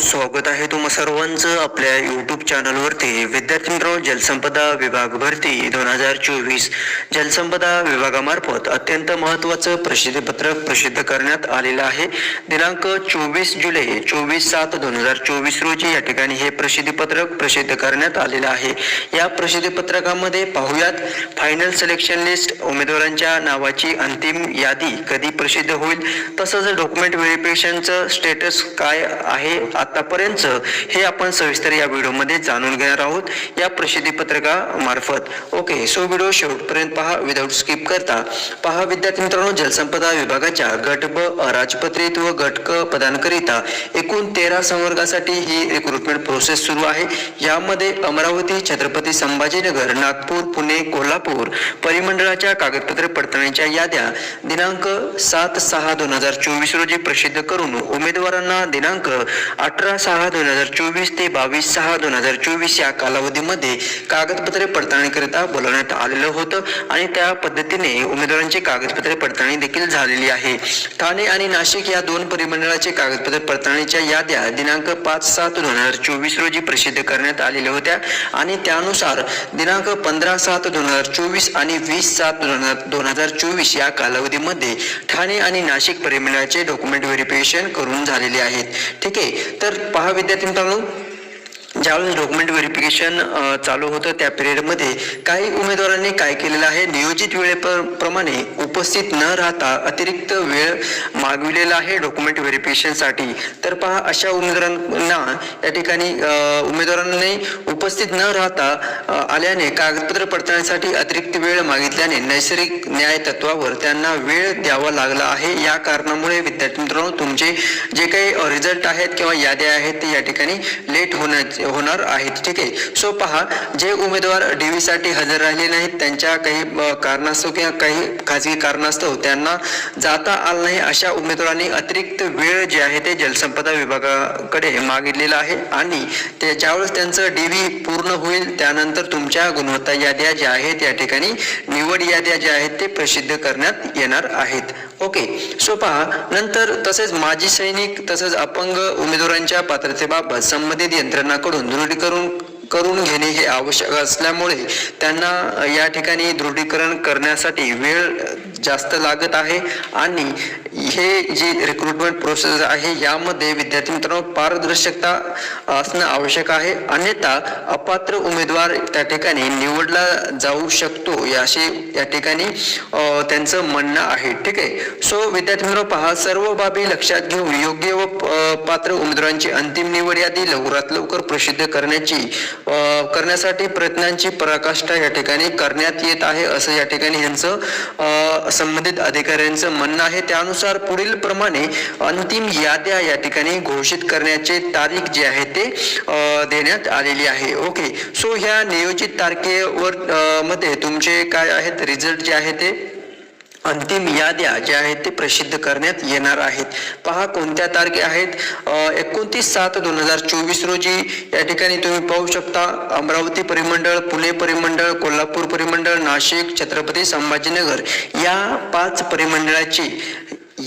स्वागत आहे तुम्हा सर्वांचं आपल्या यूट्यूब चॅनलवरती विद्यार्थी मित्रांनो जलसंपदा विभाग भरती दोन हजार चोवीस. जलसंपदा विभागामार्फत अत्यंत महत्त्वाचं प्रसिद्धीपत्रक प्रसिद्ध करण्यात आलेलं आहे. दिनांक चोवीस जुलै चोवीस सात दोन हजार चोवीस रोजी या ठिकाणी हे प्रसिद्धीपत्रक प्रसिद्ध करण्यात आलेलं आहे. या प्रसिद्धीपत्रकामध्ये पाहूयात. फायनल सिलेक्शन लिस्ट उमेदवारांच्या नावाची अंतिम यादी कधी प्रसिद्ध होईल? तसंच डॉक्युमेंट व्हेरिफिकेशनचं स्टेटस काय आहे? आतापर्यंत हे आपण सविस्तर या व्हिडिओमध्ये जाणून घेणार आहोत. या प्रसिद्धी पत्रकामार्फत ओके सो व्हिडिओ शेवटपर्यंत पहा. विदाऊट स्किप करता. पहा विद्यार्थी मित्रांनो जलसंपदा विभागाच्या गट ब अराजपत्रित व गट क पदांकरिता एकूण तेरा संवर्गासाठी ही रिक्रुटमेंट प्रोसेस सुरू आहे. यामध्ये अमरावती छत्रपती संभाजीनगर नागपूर पुणे कोल्हापूर परिमंडळाच्या कागदपत्रे पडताळणीच्या याद्या दिनांक सात सहा दोन हजार चोवीस रोजी प्रसिद्ध करून उमेदवारांना दिनांक अठरा सहा दोन हजार चोवीस ते बावीस सहा दोन हजार चोवीस या कालावधीमध्ये कागदपत्रे पडताळणीकरिता बोलवण्यात आलेलं होतं आणि त्या पद्धतीने उमेदवारांची कागदपत्रे पडताळणी देखील झालेली आहे. ठाणे आणि नाशिक या दोन परिमंडळाचे कागदपत्रे पडताळणीच्या याद्या दिनांक पाच सात दोन हजार चोवीस रोजी प्रसिद्ध करण्यात आलेल्या होत्या आणि त्यानुसार दिनांक पंधरा सात दोन हजार चोवीस आणि वीस सात दोन हजार दोन हजार चोवीस या कालावधीमध्ये ठाणे आणि नाशिक परिमंडळाचे डॉक्युमेंट व्हेरिफिकेशन करून झालेले आहेत. ठीक आहे तर पहा विद्यार्थी मित्रांनो ज्यावेळेस डॉक्युमेंट व्हेरिफिकेशन चालू होतं त्या पिरियडमध्ये काही उमेदवारांनी काय केलेलं आहे? नियोजित वेळेप्रमाणे उपस्थित न राहता अतिरिक्त वेळ मागविलेला आहे डॉक्युमेंट व्हेरिफिकेशनसाठी तर पहा अशा उमेदवारांना या ठिकाणी उमेदवारांनी उपस्थित न राहता आल्याने कागदपत्र पडताळण्यासाठी अतिरिक्त वेळ मागितल्याने नैसर्गिक न्याय तत्वावर त्यांना वेळ द्यावा लागला आहे. या कारणामुळे विद्यार्थी मित्रांनो तुमचे जे काही रिझल्ट आहेत किंवा याद्या आहेत ते या ठिकाणी लेट होण्याचे होणार आहेत. ठीक आहे. सो पहा जे उमेदवार DV साठी हजर राहिले नाहीत त्यांच्या काही कारणास्तव किंवा काही खाजगी कारणास्तव त्यांना जाता आलं नाही. अशा उमेदवारांनी अतिरिक्त वेळ जे आहे ते जलसंपदा विभागाकडे मागितलेला आहे. आणि ते ज्यावेळेस त्यांचं डीव्ही पूर्ण होईल त्यानंतर तुमच्या गुणवत्ता याद्या ज्या आहेत या ठिकाणी निवड याद्या ज्या आहेत ते प्रसिद्ध करण्यात येणार आहेत. ओके सो पहा नंतर तसेच माजी सैनिक तसेच अपंग उमेदवारांच्या पात्रतेबाबत संबंधित यंत्रणाकडून दृढीकरण करून घेणे हे आवश्यक असल्यामुळे त्यांना या ठिकाणी दृढीकरण करण्यासाठी वेळ जास्त लागत आहे आणि हे जी रिक्रुटमेंट प्रोसेस आहे यामध्ये विद्यार्थी मित्रांनो पारदर्शकता असणं आवश्यक आहे. अन्यथा अपात्र उमेदवार त्या ठिकाणी निवडला जाऊ शकतो याशी या ठिकाणी त्यांचं म्हणणं आहे. ठीक आहे? सो विद्यार्थी मित्रांनो पहा सर्व बाबी लक्षात घेऊन योग्य व पात्र उमेदवारांची अंतिम निवड यादी लवकरात लवकर प्रसिद्ध करण्याची करण्यासाठी प्रयत्नांची पराकाष्ठा या ठिकाणी करण्यात येत आहे असं या ठिकाणी यांचं संबंधित अधिकाऱ्यांचं म्हणणं आहे त्यानुसार पुढील प्रमाणे अंतिम याद्या या ठिकाणी घोषित करण्याचे तारीख जे आहे ते देण्यात आलेली आहे. ओके. सो ह्या नियोजित तारखेवर मध्ये तुमचे काय आहेत? रिझल्ट जे आहे ते? अंतिम याद्या ज्या आहेत ते प्रसिद्ध करण्यात येणार आहेत. पहा कोणत्या तारखे आहेत? एकोणतीस सात दोन हजार चोवीस रोजी या ठिकाणी तुम्ही पाहू शकता अमरावती परिमंडळ पुणे परिमंडळ कोल्हापूर परिमंडळ नाशिक छत्रपती संभाजीनगर या पाच परिमंडळाची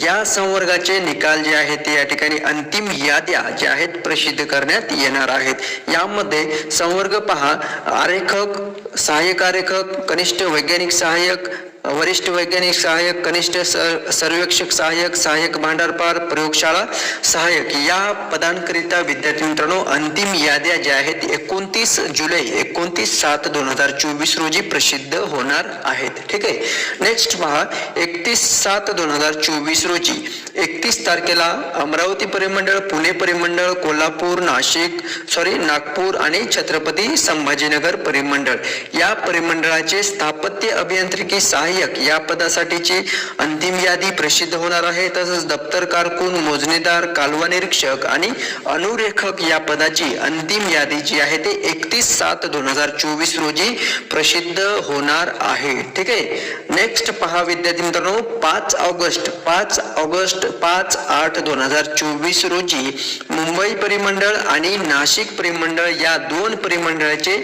या संवर्गाचे निकाल जे आहेत ते या ठिकाणी अंतिम याद्या ज्या आहेत प्रसिद्ध करण्यात येणार आहेत. यामध्ये संवर्ग पहा आरेखक सहाय्यक आरेखक कनिष्ठ वैज्ञानिक सहाय्यक वरिष्ठ वैज्ञानिक सहाय्यक कनिष्ठ सर्वेक्षक सहाय्यक सहाय्यक भांडारपार प्रयोगशाळा सहाय्यक या पदांकरिता विद्यार्थी मित्रांनो अंतिम याद्या ज्या आहेत एकोणतीस जुलै एकोणतीस सात दोन हजार चोवीस रोजी प्रसिद्ध होणार आहेत. ठीक आहे? नेक्स्ट पहा एकतीस सात दोन हजार चोवीस रोजी एकतीस तारखेला अमरावती परिमंडळ पुणे परिमंडळ कोल्हापूर नाशिक सॉरी नागपूर आणि छत्रपती संभाजीनगर परिमंडळ या परिमंडळाचे स्थापत्य अभियांत्रिकी सहाय्यक या पदासाठीची अंतिम यादी प्रसिद्ध होणार आहे. तसंच दप्तर कारकून मोजणीदार कालवा निरीक्षक आणि अनुरेखक या पदाची अंतिम यादी जी आहे ते एकतीस सात दोन हजार चोवीस रोजी प्रसिद्ध होणार आहे. ठीक आहे? नेक्स्ट पहा विद्यार्थी मित्रांनो पाच ऑगस्ट पाच ऑगस्ट पाच आठ दोन हजार चोवीस रोजी मुंबई परिमंडळ आणि नाशिक परिमंडळ या दोन परिमंडळाचे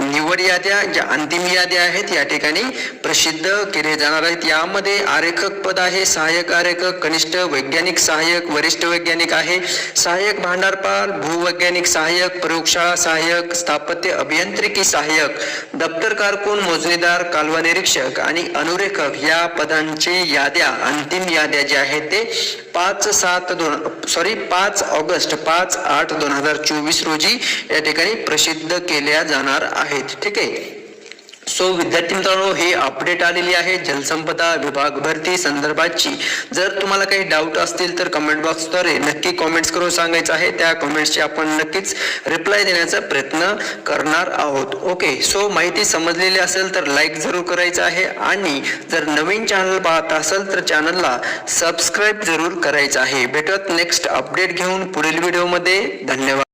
निवड याद्या ज्या अंतिम याद्या आहेत या ठिकाणी प्रसिद्ध केले जाणार आहेत. यामध्ये आरेखक पद आहे सहाय्यक आरेखक कनिष्ठ वैज्ञानिक सहाय्यक वरिष्ठ वैज्ञानिक आहे. सहाय्यक भांडारपाल भूवैज्ञानिक सहाय्यक प्रयोगशाळा सहाय्यक स्थापत्य अभियांत्रिकी सहाय्यक दप्तर कारकून मोजणीदार कालवा निरीक्षक आणि अनुरेखक या पदांची याद्या अंतिम याद्या ज्या आहेत ते पाच सात दोन सॉरी पाच ऑगस्ट पाच आठ दोन हजार चोवीस रोजी या ठिकाणी प्रसिद्ध केल्या जाणार आहेत. ठीक आहे. सो विद्यार्थी मित्रांनो हे अपडेट आलेली आहे जलसंपदा विभाग भरती संदर्भातची. जर तुम्हाला काही डाऊट असतील तर कमेंट बॉक्सद्वारे नक्की कॉमेंट्स करून सांगायचं आहे. त्या कॉमेंट्सचे आपण नक्कीच रिप्लाय देण्याचा प्रयत्न करणार आहोत. ओके सो माहिती समजलेली असेल तर लाईक जरूर करायचं आहे. आणि जर नवीन चॅनल पाहत असेल तर चॅनलला सबस्क्राईब जरूर करायचं आहे. भेटत नेक्स्ट अपडेट घेऊन पुढील व्हिडिओमध्ये धन्यवाद.